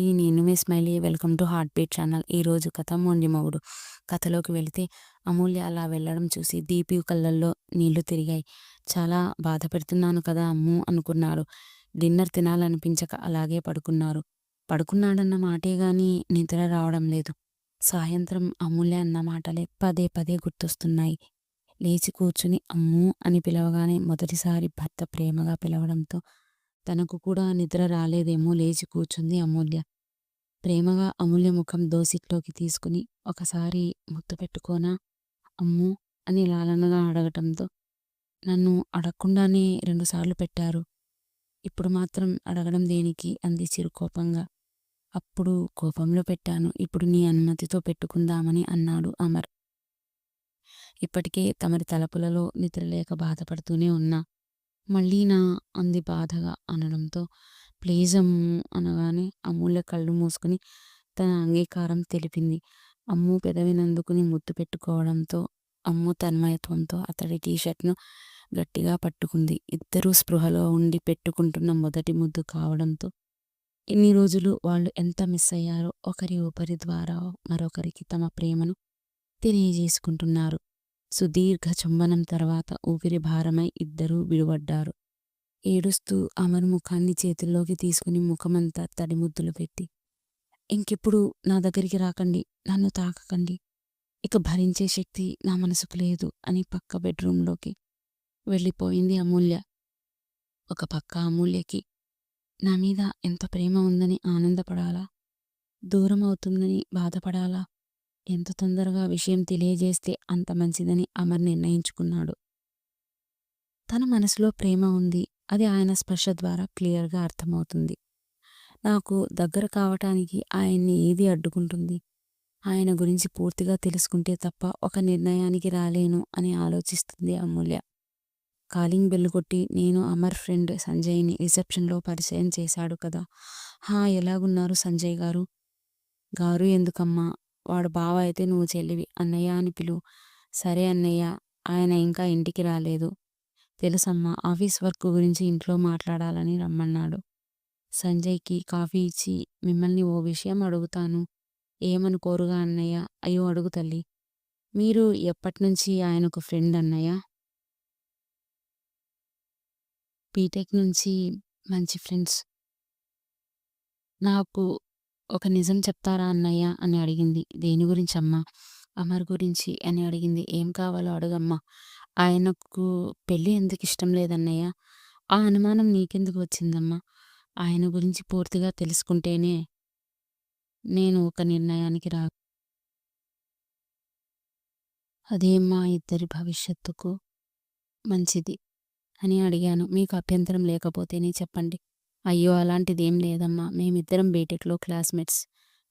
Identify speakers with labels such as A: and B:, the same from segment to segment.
A: ఈ నేను మీ Smiley welcome to heartbeat channel ఈరోజు కథ మొండి మొగుడు. కథలోకి వెళితే అమూల్య అలా వెళ్ళడం చూసి దీపి కళ్ళల్లో నీళ్ళు తిరిగాయి. చాలా బాధ పెడుతున్నాను కదా అమ్ము అనుకున్నారు డిన్నర్ తినాలనిపించక అలాగే పడుకున్నారు. పడుకున్నాడన్న మాటే గాని నిద్ర రావడం లేదు. సాయంత్రం అమూల్య అన్న మాటలే పదే పదే గుర్తొస్తున్నాయి. లేచి కూర్చుని అమ్ము అని పిలవగానే మొదటిసారి భర్త ప్రేమగా పిలవడంతో తనకు కూడా నిద్ర రాలేదేమో లేచి కూర్చుంది అమూల్య. ప్రేమగా అమూల్య ముఖం దోసిట్లోకి తీసుకుని ఒకసారి ముద్దు పెట్టుకోనా? అమ్ము! అని లాలనగా అడగటంతో. నన్ను అడగకుండానే రెండుసార్లు పెట్టారు. ఇప్పుడు మాత్రం అడగడం దేనికి? అంది చిరుకోపంగా అప్పుడు కోపంలో పెట్టాను. ఇప్పుడు నీ అనుమతితో పెట్టుకుందామని అన్నాడు అమర్. ఇప్పటికే తమరి తలపులలో నిద్రలేక బాధపడుతూనే ఉన్నా. మళ్ళీ నా అంది బాధగా అనడంతో ప్లీజ్ అమ్ము అనగానే అమూల్య కళ్ళు మూసుకుని తన అంగీకారం తెలిపింది. అమ్ము పెదవినందుకుని ముద్దు పెట్టుకోవడంతో అమ్ము తన్మయత్వంతో అతడి టీషర్ట్ను గట్టిగా పట్టుకుంది. ఇద్దరూ స్పృహలో ఉండి పెట్టుకుంటున్న మొదటి ముద్దు కావడంతో ఇన్ని రోజులు వాళ్ళు ఎంత మిస్ అయ్యారో ఒకరి ఒకరి ద్వారా మరొకరికి తమ ప్రేమను తెలియజేసుకుంటున్నారు. సుదీర్ఘ చుంబనం తర్వాత ఊపిరి భారమై ఇద్దరూ విడువడ్డారు ఏడుస్తూ అమరు ముఖాన్ని చేతుల్లోకి తీసుకుని ముఖమంతా తడిముద్దులు పెట్టి ఇంకెప్పుడు నా దగ్గరికి రాకండి నన్ను తాకకండి. ఇక భరించే శక్తి నా మనసుకు లేదు అని పక్క బెడ్రూంలోకి వెళ్ళిపోయింది అమూల్య. ఒక పక్క అమూల్యకి నా మీద ఎంత ప్రేమ ఉందని ఆనందపడాలా? దూరం అవుతుందని బాధపడాలా? ఎంత తొందరగా విషయం తెలియజేస్తే అంత మంచిదని అమర్ నిర్ణయించుకున్నాడు. తన మనసులో ప్రేమ ఉంది. అది ఆయన స్పర్శ ద్వారా క్లియర్గా అర్థమవుతుంది. నాకు దగ్గర కావటానికి ఆయన్ని ఏది అడ్డుకుంటుంది? ఆయన గురించి పూర్తిగా తెలుసుకుంటే తప్ప ఒక నిర్ణయానికి రాలేను అని ఆలోచిస్తుంది అమూల్య. కాలింగ్ బెల్ కొట్టి నేను అమర్ ఫ్రెండ్ సంజయ్ని రిసెప్షన్లో పరిచయం చేశాడు కదా. హా ఎలాగున్నారు సంజయ్ గారు? గారు ఎందుకమ్మా? వాడు బావ అయితే నువ్వు చెల్లివి అన్నయ్య అని పిలు సరే అన్నయ్య ఆయన ఇంకా ఇంటికి రాలేదు. తెలుసమ్మా ఆఫీస్ వర్క్ గురించి ఇంట్లో మాట్లాడాలని రమ్మన్నాడు. సంజయ్కి కాఫీ ఇచ్చి మిమ్మల్ని ఓ విషయం అడుగుతాను. ఏమనుకోరుగా అన్నయ్య? అయ్యో అడుగు తల్లి. మీరు ఎప్పటినుంచి ఆయనకు ఫ్రెండ్ అన్నయ్య? బీటెక్ నుంచి మంచి ఫ్రెండ్స్. నాకు ఒక నిజం చెప్తారా అన్నయ్య? అని అడిగింది. దేని గురించి అమ్మా అమర్ గురించి అని అడిగింది. ఏం కావాలో అడుగమ్మా. ఆయనకు పెళ్ళి ఎందుకు ఇష్టం లేదన్నయ్య? ఆ అనుమానం నీకెందుకు వచ్చిందమ్మా? ఆయన గురించి పూర్తిగా తెలుసుకుంటేనే నేను ఒక నిర్ణయానికి రా అదే మా ఇద్దరి భవిష్యత్తుకు మంచిది? అని అడిగాను. మీకు అభ్యంతరం లేకపోతేనే చెప్పండి. అయ్యో అలాంటిదేం లేదమ్మా. మేమిద్దరం బీటెక్లో క్లాస్మేట్స్.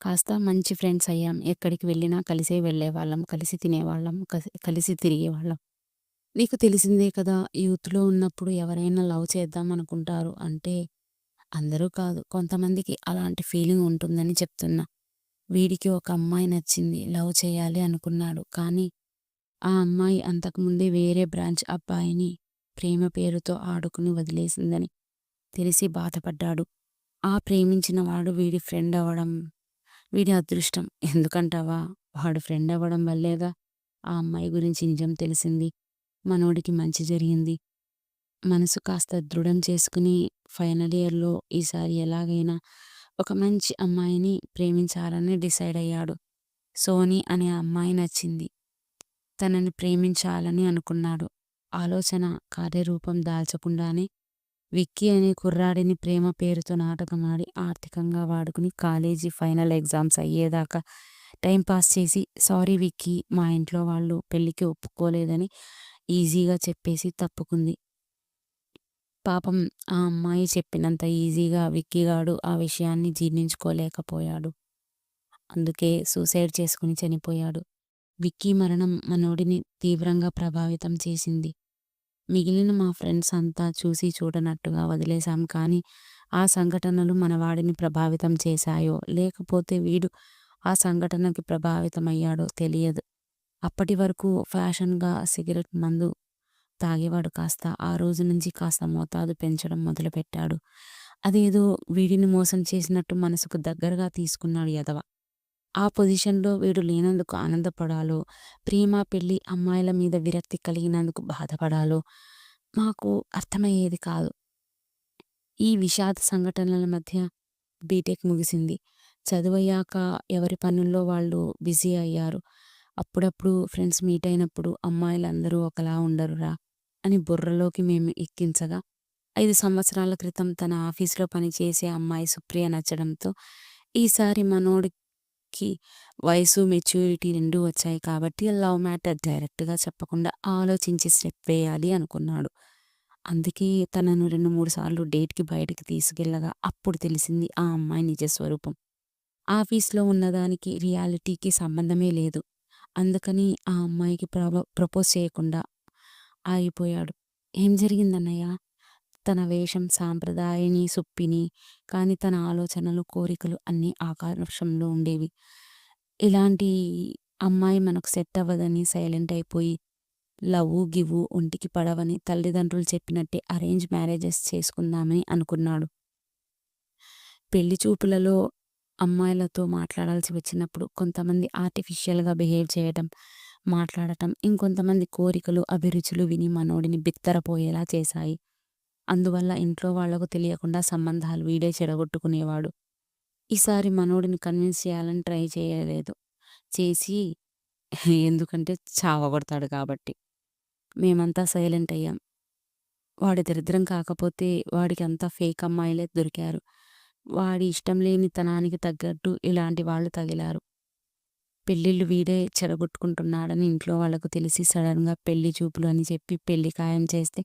A: కాస్త మంచి ఫ్రెండ్స్ అయ్యాం. ఎక్కడికి వెళ్ళినా కలిసే వెళ్ళేవాళ్ళం. కలిసి తినేవాళ్ళం. కలిసి తిరిగేవాళ్ళం. నీకు తెలిసిందే కదా యూత్లో ఉన్నప్పుడు ఎవరైనా లవ్ చేద్దాం అనుకుంటారు అంటే అందరూ కాదు. కొంతమందికి అలాంటి ఫీలింగ్ ఉంటుందని చెప్తున్నా. వీడికి ఒక అమ్మాయి నచ్చింది లవ్ చేయాలి అనుకున్నాడు. కానీ ఆ అమ్మాయి అంతకుముందే వేరే బ్రాంచ్ అబ్బాయిని ప్రేమ పేరుతో ఆడుకుని వదిలేసిందని తెలిసి బాధపడ్డాడు. ఆ ప్రేమించిన వాడు వీడి ఫ్రెండ్ అవ్వడం వీడి అదృష్టం. ఎందుకంటావా? వాడు ఫ్రెండ్ అవ్వడం వల్లేగా? ఆ అమ్మాయి గురించి నిజం తెలిసింది. మనోడికి మంచి జరిగింది. మనసు కాస్త దృఢం చేసుకుని ఫైనల్ ఇయర్లో ఈసారి ఎలాగైనా ఒక మంచి అమ్మాయిని ప్రేమించాలని డిసైడ్ అయ్యాడు. సోనీ అనే అమ్మాయి నచ్చింది. తనని ప్రేమించాలని అనుకున్నాడు. ఆలోచన కార్యరూపం దాల్చకుండానే విక్కీ అనే కుర్రాడిని ప్రేమ పేరుతో నాటకం ఆడి ఆర్థికంగా వాడుకుని కాలేజీ ఫైనల్ ఎగ్జామ్స్ అయ్యేదాకా టైంపాస్ చేసి సారీ విక్కీ మా ఇంట్లో వాళ్ళు పెళ్ళికి ఒప్పుకోలేదని ఈజీగా చెప్పేసి తప్పుకుంది. పాపం ఆ అమ్మాయి చెప్పినంత ఈజీగా విక్కీగాడు ఆ విషయాన్ని జీర్ణించుకోలేకపోయాడు. అందుకే సూసైడ్ చేసుకుని చనిపోయాడు. విక్కీ మరణం మనోడిని తీవ్రంగా ప్రభావితం చేసింది. మిగిలిన మా ఫ్రెండ్స్ అంతా చూసి చూడనట్టుగా వదిలేశాం. కానీ ఆ సంఘటనలు మన వాడిని ప్రభావితం చేశాయో లేకపోతే వీడు ఆ సంఘటనకి ప్రభావితమయ్యాడో తెలియదు. అప్పటి వరకు ఫ్యాషన్గా సిగరెట్ మందు తాగేవాడు కాస్త ఆ రోజు నుంచి కాస్త మోతాదు పెంచడం మొదలుపెట్టాడు. అదేదో వీడిని మోసం చేసినట్టు మనసుకు దగ్గరగా తీసుకున్నాడు యదవ. ఆ పొజిషన్‌లో వీడు లేనందుకు ఆనందపడాలో, ప్రేమ, పెళ్ళి, అమ్మాయిల మీద విరక్తి కలిగినందుకు బాధపడాలో మాకు అర్థమయ్యేది కాదు. ఈ విషాద సంఘటనల మధ్య బీటెక్ ముగిసింది. చదువయ్యాక ఎవరి పనుల్లో వాళ్ళు బిజీ అయ్యారు. అప్పుడప్పుడు ఫ్రెండ్స్ మీట్ అయినప్పుడు అమ్మాయిలందరూ ఒకలా ఉండరురా అని బుర్రలోకి మేము ఎక్కించగా, ఐదు సంవత్సరాల క్రితం తన ఆఫీస్‌లో పనిచేసే అమ్మాయి సుప్రియ నచ్చడంతో, ఈసారి కి వయసు, మెచ్యూరిటీ రెండూ వచ్చాయి కాబట్టి లవ్ మ్యాటర్ డైరెక్ట్‌గా చెప్పకుండా ఆలోచించి స్టెప్ వేయాలి అనుకున్నాడు. అందుకే తనను రెండు మూడు సార్లు డేట్‌కి బయటకు తీసుకెళ్ళగా అప్పుడు తెలిసింది ఆ అమ్మాయి నిజ స్వరూపం. ఆఫీస్‌లో ఉన్నదానికి రియాలిటీకి సంబంధమే లేదు. అందుకని ఆ అమ్మాయికి ప్రపోజ్ చేయకుండా ఆగిపోయాడు. ఏం జరిగిందన్నయ్య? తన వేషం సాంప్రదాయని, సుప్పిని. కానీ తన ఆలోచనలు, కోరికలు అన్నీ ఆకాశంలో ఉండేవి. ఇలాంటి అమ్మాయి మనకు సెట్ అవ్వదని సైలెంట్ అయిపోయి, లవ్ గివ్వు ఒంటికి పడవని తల్లిదండ్రులు చెప్పినట్టే అరేంజ్ మ్యారేజెస్ చేసుకుందామని అనుకున్నాడు. పెళ్ళి చూపులలో అమ్మాయిలతో మాట్లాడాల్సి వచ్చినప్పుడు కొంతమంది ఆర్టిఫిషియల్‌గా బిహేవ్ చేయటం, మాట్లాడటం, ఇంకొంతమంది కోరికలు, అభిరుచులు విని మనోడిని బిత్తరపోయేలా చేశాయి. అందువల్ల ఇంట్లో వాళ్ళకు తెలియకుండా సంబంధాలు వీడే చెడగొట్టుకునేవాడు. ఈసారి మనోడిని కన్విన్స్ చేయాలని ట్రై చేయలేదు. చేసి ఎందుకంటే చావగొడతాడు కాబట్టి. మేమంతా సైలెంట్ అయ్యాం. వాడి దరిద్రం కాకపోతే వాడికి అంతా ఫేక్ అమ్మాయిలే దొరికారు. వాడి ఇష్టం లేని తనానికి తగ్గట్టు ఇలాంటి వాళ్ళు తగిలారు. పెళ్ళిళ్ళు వీడే చెడగొట్టుకుంటున్నాడని ఇంట్లో వాళ్ళకు తెలిసి సడన్‌గా పెళ్ళి చూపులు అని చెప్పి పెళ్ళి ఖాయం చేస్తే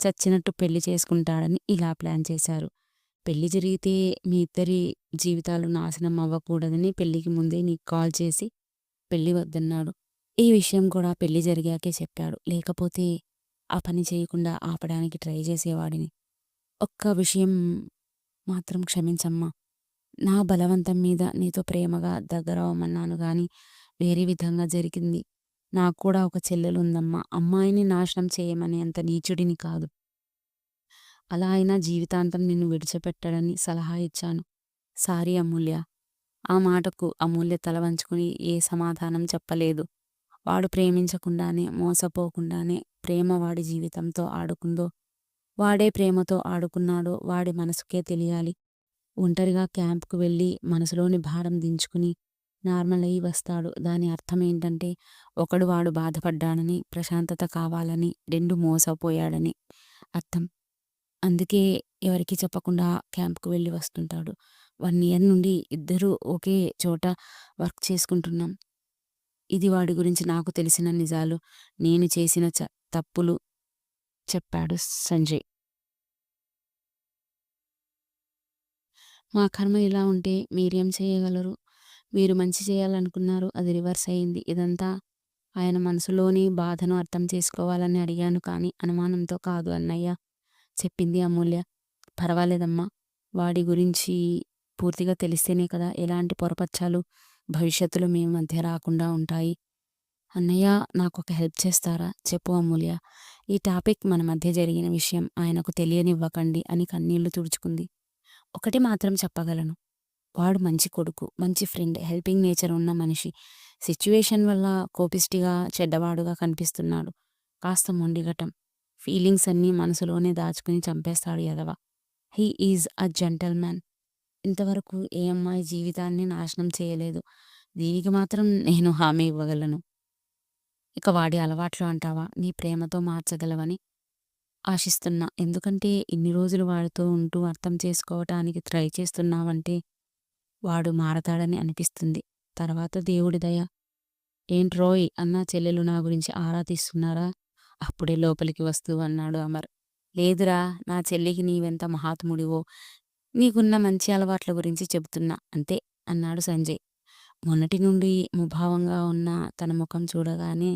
A: చచ్చినట్టు పెళ్ళి చేసుకుంటాడని ఇలా ప్లాన్ చేశారు. పెళ్ళి జరిగితే మీ ఇద్దరి జీవితాలు నాశనం అవ్వకూడదని పెళ్ళికి ముందే నీకు కాల్ చేసి పెళ్ళి వద్దన్నాడు. ఈ విషయం కూడా పెళ్ళి జరిగాకే చెప్పాడు. లేకపోతే ఆ పని చేయకుండా ఆపడానికి ట్రై చేసేవాడిని. ఒక్క విషయం మాత్రం క్షమించమ్మా! నా బలవంతం మీద నీతో ప్రేమగా దగ్గరవ్వమన్నాను గాని వేరే విధంగా జరిగింది. నాకు కూడా ఒక చెల్లెలు ఉందమ్మా అమ్మాయిని నాశనం చేయమని అంత నీచుడిని కాదు. అలా అయినా జీవితాంతం నిన్ను విడిచిపెట్టడని సలహా ఇచ్చాను. సారీ అమూల్య! ఆ మాటకు అమూల్య తల వంచుకుని ఏ సమాధానం చెప్పలేదు. వాడు ప్రేమించకుండానే, మోసపోకుండానే ప్రేమ వాడి జీవితంతో ఆడుకుందో, వాడే ప్రేమతో ఆడుకున్నాడో వాడి మనసుకే తెలియాలి. ఒంటరిగా క్యాంప్‌కు వెళ్ళి మనసులోని భారం దించుకుని నార్మల్ అయ్యి వస్తాడు. దాని అర్థం ఏంటంటే ఒకడు వాడు బాధపడ్డాడని, ప్రశాంతత కావాలని, రెండు మోసపోయాడని అర్థం. అందుకే ఎవరికి చెప్పకుండా క్యాంప్‌కు వెళ్ళి వస్తుంటాడు. వన్ ఇయర్ నుండి ఇద్దరూ ఒకే చోట వర్క్ చేసుకుంటున్నాం. ఇది వాడి గురించి నాకు తెలిసిన నిజాలు. నేను చేసిన చ తప్పులు చెప్పాడు సంజయ్. మా కర్మ ఇలా ఉంటే మీరేం చేయగలరు? మీరు మంచి చేయాలనుకున్నారు. అది రివర్స్ అయింది. ఇదంతా ఆయన మనసులోని బాధను అర్థం చేసుకోవాలని అడిగాను కానీ అనుమానంతో కాదు అన్నయ్య చెప్పింది అమూల్య. పర్వాలేదమ్మా! వాడి గురించి పూర్తిగా తెలిస్తేనే కదా ఎలాంటి పొరపచ్చాలు భవిష్యత్తులో మీ మధ్య రాకుండా ఉంటాయి. అన్నయ్య నాకు ఒక హెల్ప్ చేస్తారా? చెప్పు అమూల్య. ఈ టాపిక్ మన మధ్య జరిగిన విషయం ఆయనకు తెలియనివ్వకండి అని కన్నీళ్ళు తుడుచుకుంది. ఒకటి మాత్రం చెప్పగలను. వాడు మంచి కొడుకు, మంచి ఫ్రెండ్, హెల్పింగ్ నేచర్ ఉన్న మనిషి. సిచ్యువేషన్ వల్ల కోపిష్టిగా, చెడ్డవాడుగా కనిపిస్తున్నాడు. కాస్త మొండిగటం ఫీలింగ్స్ అన్నీ మనసులోనే దాచుకుని చంపేస్తాడు ఎదవ. He is a gentleman. ఇంతవరకు ఏ అమ్మాయి జీవితాన్ని నాశనం చేయలేదు. దీనికి మాత్రం నేను హామీ ఇవ్వగలను. ఇక వాడి అలవాట్లు అంటావా? నీ ప్రేమతో మార్చగలవని ఆశిస్తున్నా. ఎందుకంటే ఇన్ని రోజులు వాడితో ఉంటూ అర్థం చేసుకోవటానికి ట్రై చేస్తున్నావంటే వాడు మారతాడని అనిపిస్తుంది. తర్వాత దేవుడి దయ. ఏంట్రోయ్ అన్నా చెల్లెలు నా గురించి ఆరా తీస్తున్నారా? అప్పుడే లోపలికి వస్తూ అన్నాడు అమర్. లేదురా నా చెల్లికి నీవెంత మహాత్ముడివో, నీకున్న మంచి అలవాట్ల గురించి చెబుతున్నా అంతే అన్నాడు సంజయ్. మొన్నటి నుండి ముభావంగా ఉన్న తన ముఖం చూడగానే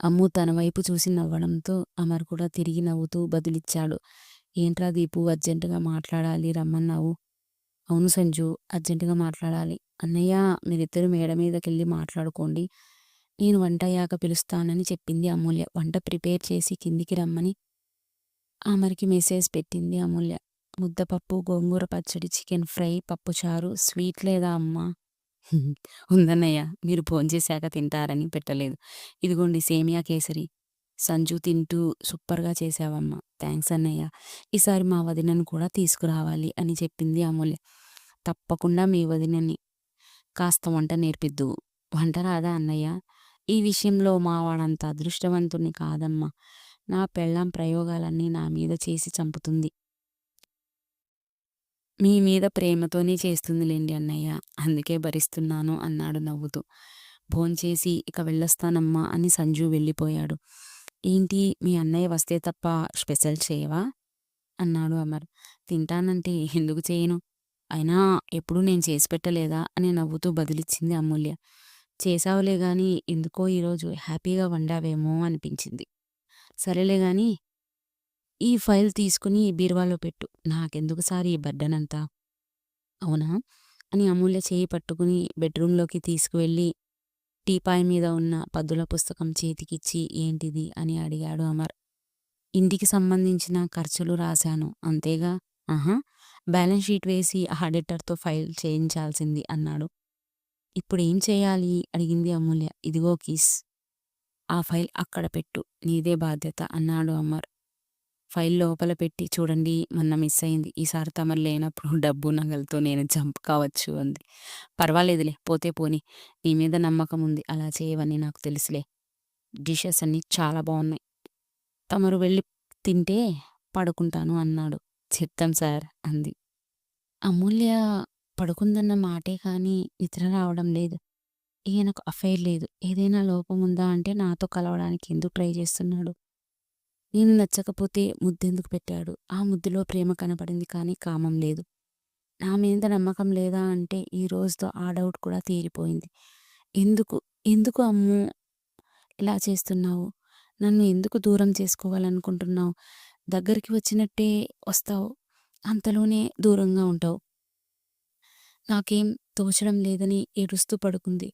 A: అమ్ము తన వైపు చూసి నవ్వడంతో అమర్ కూడా తిరిగి నవ్వుతూ బదులిచ్చాడు. ఏంట్రా దీపు అర్జెంటుగా మాట్లాడాలి రమ్మన్నావు? అవును సంజు అర్జెంటుగా మాట్లాడాలి. అన్నయ్య మీరిద్దరూ మేడ మీదకెళ్ళి మాట్లాడుకోండి. నేను వంట అయ్యాక పిలుస్తానని చెప్పింది అమూల్య. వంట ప్రిపేర్ చేసి కిందికి రమ్మని అమర్‌కి మెసేజ్ పెట్టింది అమూల్య. ముద్దపప్పు, గోంగూర పచ్చడి, చికెన్ ఫ్రై, పప్పుచారు, స్వీట్ లేదా అమ్మా? ఉందన్నయ్య. మీరు భోంచేశాక తింటారని పెట్టలేదు. ఇదిగోండి సేమియా కేసరి. సంజు తింటూ సూపర్‌గా చేశావమ్మా! థ్యాంక్స్ అన్నయ్య. ఈసారి మా వదినను కూడా తీసుకురావాలి అని చెప్పింది అమూల్య. తప్పకుండా మీ వదినని కాస్త వంట నేర్పిద్దువు. వంట రాదా అన్నయ్య? ఈ విషయంలో మా వాడంత అదృష్టవంతుణ్ణి కాదమ్మా! నా పెళ్ళాం ప్రయోగాలన్నీ నా మీద చేసి చంపుతుంది. మీ మీద ప్రేమతోనే చేస్తుందిలేండి అన్నయ్య. అందుకే భరిస్తున్నాను అన్నాడు నవ్వుతూ. భోంచేసి ఇక వెళ్ళొస్తానమ్మా అని సంజు వెళ్ళిపోయాడు. ఏంటి మీ అన్నయ్య వస్తే తప్ప స్పెషల్ చేయవా? అన్నాడు అమర్. తింటానంటే ఎందుకు చేయను? అయినా ఎప్పుడూ నేను చేసి పెట్టలేదా? అని నవ్వుతూ బదులిచ్చింది అమూల్య. చేశావులే గాని ఎందుకో ఈరోజు హ్యాపీగా వండావేమో అనిపించింది. సరేలే గాని ఈ ఫైల్ తీసుకుని బీరువాలో పెట్టు. నాకెందుకు సార్ ఈ బర్డెనంతా? అవునా? అని అమూల్య చేయి పట్టుకుని బెడ్రూంలోకి తీసుకువెళ్ళి టీపాయ్ మీద ఉన్న పద్దుల పుస్తకం చేతికిచ్చి ఏంటిది? అని అడిగాడు అమర్. ఇంటికి సంబంధించిన ఖర్చులు రాశాను. అంతేగా? ఆహా! బ్యాలెన్స్ షీట్ వేసి ఆడిటర్‌తో ఫైల్ చేయించాల్సింది అన్నాడు. ఇప్పుడేం చేయాలి? అడిగింది అమూల్య. ఇదిగో కీస్. ఆ ఫైల్ అక్కడ పెట్టు. నీదే బాధ్యత అన్నాడు అమర్. ఫైల్ లోపల పెట్టి చూడండి మొన్న మిస్ అయింది. ఈసారి తమరు లేనప్పుడు డబ్బు, నగలతో నేను జంప్ కావచ్చు అంది. పర్వాలేదులే పోతే పోనీ. నీ మీద నమ్మకం ఉంది. అలా చేయవని నాకు తెలుసులే. డిషెస్ అన్నీ చాలా బాగున్నాయి తమరు వెళ్ళి తింటే పడుకుంటాను అన్నాడు. చెప్తాం సార్ అంది. అమూల్య పడుకుందన్న మాటే కానీ నిద్ర రావడం లేదు. ఈయనకు అఫైర్ లేదు. ఏదైనా లోపం ఉందా అంటే నాతో కలవడానికి ఎందుకు ట్రై చేస్తున్నాడు? నేను నచ్చకపోతే ముద్దెందుకు పెట్టాడు? ఆ ముద్దులో ప్రేమ కనపడింది కానీ కామం లేదు. నా మీద నమ్మకం లేదా అంటే ఈ రోజుతో ఆ డౌట్ కూడా తీరిపోయింది. ఎందుకు? ఎందుకు అమ్ము ఇలా చేస్తున్నావు? నన్ను ఎందుకు దూరం చేసుకోవాలనుకుంటున్నావు? దగ్గరికి వచ్చినట్టే వస్తావు. అంతలోనే దూరంగా ఉంటావు. నాకేం తోచడం లేదని ఏడుస్తూ పడుకుంది.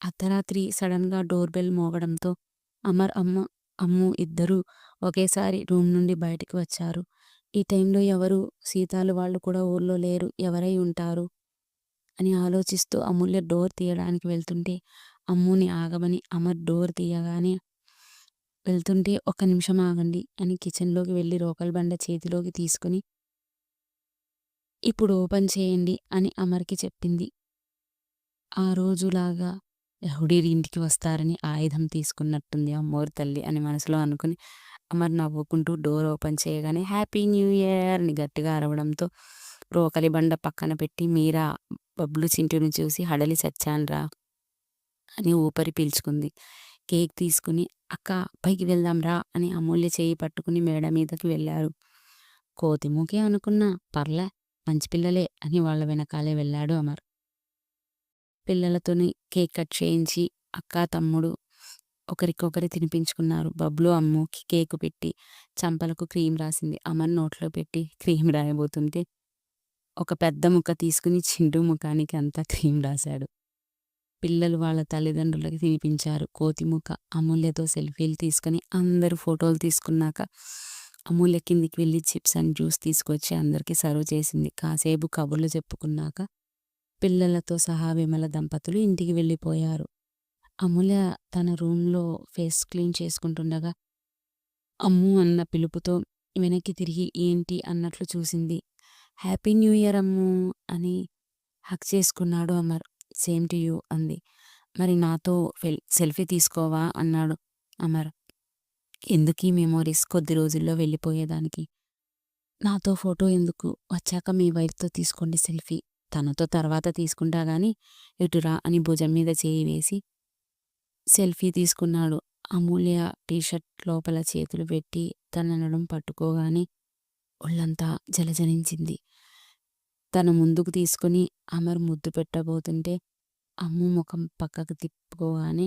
A: అర్ధరాత్రి సడన్‌గా డోర్ బెల్ మోగడంతో అమర్, అమ్మ, అమ్ము ఇద్దరూ ఒకేసారి రూమ్ నుండి బయటికి వచ్చారు. ఈ టైంలో ఎవరు? సీతాలు వాళ్ళు కూడా ఊర్లో లేరు. ఎవరై ఉంటారు? అని ఆలోచిస్తూ అమూల్య డోర్ తీయడానికి వెళ్తుంటే అమ్ముని ఆగమని అమర్ డోర్ తీయగానే వెళ్తుంటే ఒక నిమిషం ఆగండి అని కిచెన్‌లోకి వెళ్ళి రోకలి బండ చేతిలోకి తీసుకుని ఇప్పుడు ఓపెన్ చేయండి అని అమర్‌కి చెప్పింది. ఆ రోజులాగా హుడీరి ఇంటికి వస్తారని ఆయుధం తీసుకున్నట్టుంది అమ్మోరు తల్లి అని మనసులో అనుకుని అమర్ నవ్వుకుంటూ డోర్ ఓపెన్ చేయగానే హ్యాపీ న్యూ ఇయర్ అని గట్టిగా అరవడంతో రోకలి బండ పక్కన పెట్టి మీరా బబ్లు చింటిని చూసి హడలి చచ్చాన్రా అని ఊపరి పీల్చుకుంది. కేక్ తీసుకుని అక్క పైకి వెళ్దాం రా అని అమూల్య చేయి పట్టుకుని మేడ మీదకి వెళ్ళారు. కోతిమూకే అనుకున్నా పర్లే మంచి పిల్లలే అని వాళ్ళ వెనకాలే వెళ్ళాడు అమర్. పిల్లలతోని కేక్ కట్ చేయించి అక్క, తమ్ముడు ఒకరికొకరు తినిపించుకున్నారు. బబ్లు అమ్ముకి కేకు పెట్టి చంపలకు క్రీమ్ రాసింది. అమర్ నోట్లో పెట్టి క్రీమ్ రాయబోతుంటే ఒక పెద్ద ముక్క తీసుకుని చిండు ముఖానికి అంతా క్రీమ్ రాశాడు. పిల్లలు వాళ్ళ తల్లిదండ్రులకి తినిపించారు. కోతి ముఖ అమూల్యతో సెల్ఫీలు తీసుకొని అందరూ ఫోటోలు తీసుకున్నాక అమూల్య కిందికి వెళ్ళి చిప్స్ అండ్ జ్యూస్ తీసుకొచ్చి అందరికీ సర్వ్ చేసింది. కాసేపు కబుర్లు చెప్పుకున్నాక పిల్లలతో సహా విమల దంపతులు ఇంటికి వెళ్ళిపోయారు. అమూల్య తన రూమ్‌లో ఫేస్ క్లీన్ చేసుకుంటుండగా అమ్ము అన్న పిలుపుతో వెనక్కి తిరిగి ఏంటి అన్నట్లు చూసింది. హ్యాపీ న్యూ ఇయర్ అమ్ము అని హక్ చేసుకున్నాడు అమర్. సేమ్ టు యూ అంది. మరి నాతో ఫెల్ సెల్ఫీ తీసుకోవా అన్నాడు అమర్. ఎందుకీ మెమోరీస్ కొద్ది రోజుల్లో వెళ్ళిపోయేదానికి. నాతో ఫోటో ఎందుకు? వచ్చాక మీ వైఫ్‌తో తీసుకోండి సెల్ఫీ. తనతో తర్వాత తీసుకుంటా గాని ఎటురా అని భుజం మీద చేయి వేసి సెల్ఫీ తీసుకున్నాడు. అమూల్య టీషర్ట్ లోపల చేతులు పెట్టి తన నడుం పట్టుకోగానే ఒళ్ళంతా జలజనించింది తన ముందుకు తీసుకుని అమర్ ముద్దు పెట్టబోతుంటే అమ్ము ముఖం పక్కకు తిప్పుకోగానే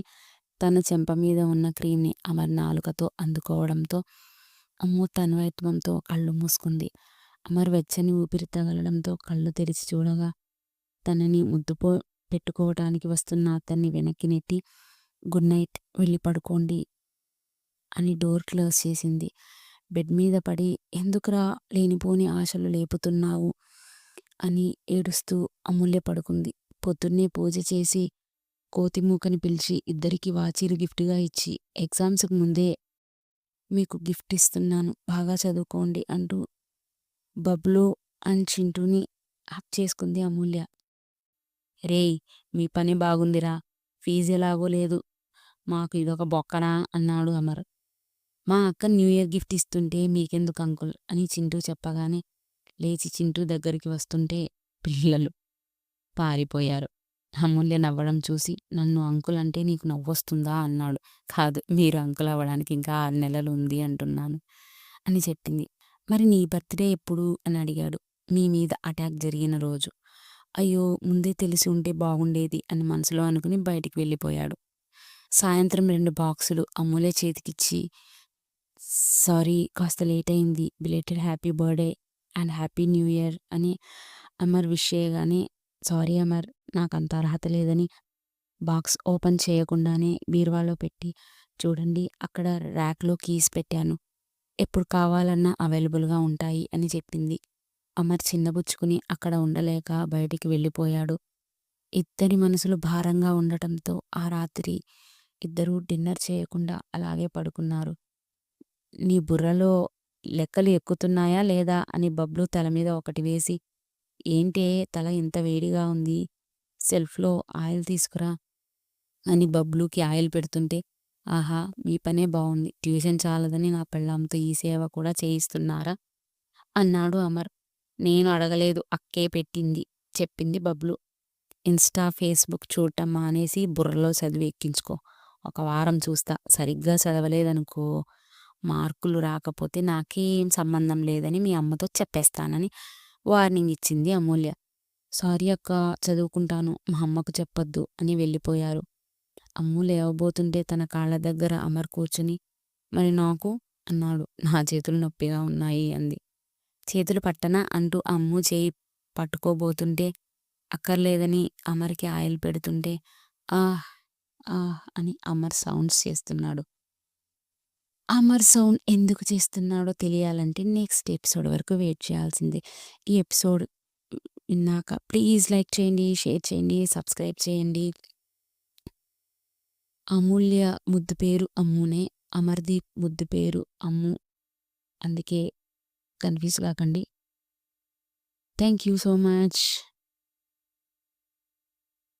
A: తన చెంప మీద ఉన్న క్రీమ్‌ని అమర్ నాలుకతో అందుకోవడంతో అమ్ము తన్మయత్వంతో కళ్ళు మూసుకుంది. అమర్ వెచ్చని ఊపిరి తగలడంతో కళ్ళు తెరిచి చూడగా తనని ముద్దుపో పెట్టుకోవటానికి వస్తున్న అతన్ని వెనక్కి నెట్టి గుడ్ నైట్ వెళ్ళి పడుకోండి అని డోర్ క్లోజ్ చేసింది. బెడ్ మీద పడి ఎందుకురా లేనిపోని ఆశలు లేపుతున్నావు అని ఏడుస్తూ అమూల్య పడుకుంది పొద్దున్నే పూజ చేసి కోతిమూకని పిలిచి ఇద్దరికి వాచీలు గిఫ్ట్గా ఇచ్చి ఎగ్జామ్స్కి ముందే మీకు గిఫ్ట్ ఇస్తున్నాను బాగా చదువుకోండి అంటూ బబ్లు అండ్ చింటూని హక్ చేసుకుంది అమూల్య. రేయ్ మీ పని బాగుందిరా. ఫీజు ఎలాగో లేదు. మాకు ఇదొక బొక్కనా? అన్నాడు అమర్. మా అక్క న్యూ ఇయర్ గిఫ్ట్ ఇస్తుంటే మీకెందుకు అంకుల్? అని చింటూ చెప్పగానే లేచి చింటూ దగ్గరికి వస్తుంటే పిల్లలు పారిపోయారు. అమూల్య నవ్వడం చూసి నన్ను అంకుల్ అంటే నీకు నవ్వొస్తుందా? అన్నాడు. కాదు మీరు అంకుల్ అవ్వడానికి ఇంకా ఆరు నెలలు ఉంది అంటున్నాను అని చెప్పింది. మరి నీ బర్త్డే ఎప్పుడు? అని అడిగాడు. మీ మీద అటాక్ జరిగిన రోజు. అయ్యో ముందే తెలిసి ఉంటే బాగుండేది అని మనసులో అనుకుని బయటికి వెళ్ళిపోయాడు. సాయంత్రం రెండు బాక్సులు అమ్ములే చేతికిచ్చి సారీ కాస్త లేట్ అయింది belated happy birthday and happy new year అని అమర్ విష్ చేయగానే సారీ అమర్ నాకు అంత అర్హత లేదని బాక్స్ ఓపెన్ చేయకుండానే బీరువాలో పెట్టి చూడండి అక్కడ ర్యాక్లో కీస్ పెట్టాను. ఎప్పుడు కావాలన్నా అవైలబుల్గా ఉంటాయి అని చెప్పింది. అమర్ చిన్నబుచ్చుకుని అక్కడ ఉండలేక బయటికి వెళ్ళిపోయాడు. ఇద్దరి మనసులు భారంగా ఉండటంతో ఆ రాత్రి ఇద్దరూ డిన్నర్ చేయకుండా అలాగే పడుకున్నారు. నీ బుర్రలో లెక్కలు ఎక్కుతున్నాయా లేదా అని బబ్లు తల మీద ఒకటి వేసి ఏంటే తల ఇంత వేడిగా ఉంది? సెల్ఫ్లో ఆయిల్ తీసుకురా అని బబ్లుకి ఆయిల్ పెడుతుంటే ఆహా మీ పనే బాగుంది ట్యూషన్ చాలదని నా పెళ్ళాంతో ఈ సేవ కూడా చేయిస్తున్నారా? అన్నాడు అమర్. నేను అడగలేదు. అక్కే పెట్టింది. చెప్పింది బబ్లు. ఇన్స్టా ఫేస్బుక్ చూడటం మానేసి బుర్రలో చదివి ఎక్కించుకో. ఒక వారం చూస్తా. సరిగ్గా చదవలేదనుకో మార్కులు రాకపోతే నాకేం సంబంధం లేదని మీ అమ్మతో చెప్పేస్తానని వార్నింగ్ ఇచ్చింది అమూల్య. సారీ అక్క చదువుకుంటాను. మా అమ్మకు చెప్పొద్దు అని వెళ్ళిపోయారు. అమ్ము లేవబోతుంటే తన కాళ్ళ దగ్గర అమర్ కూర్చుని మరి నాకు అన్నాడు. నా చేతులు నొప్పిగా ఉన్నాయి అంది. చేతులు పట్టనా అంటూ అమ్ము చేయి పట్టుకోబోతుంటే అక్కర్లేదని అమర్కి ఆయిల్ పెడుతుంటే ఆహ్ ఆహ్ అని అమర్ సౌండ్స్ చేస్తున్నాడు. అమర్ సౌండ్ ఎందుకు చేస్తున్నాడో తెలియాలంటే నెక్స్ట్ ఎపిసోడ్ వరకు వెయిట్ చేయాల్సిందే. ఈ ఎపిసోడ్ విన్నాక ప్లీజ్ లైక్ చేయండి షేర్ చేయండి సబ్స్క్రైబ్ చేయండి. అమూల్య ముద్దు పేరు అమ్మునే అమర్దీప్ ముద్దు పేరు అమ్ము. అందుకే కన్ఫ్యూజ్ కాకండి. Thank you so much.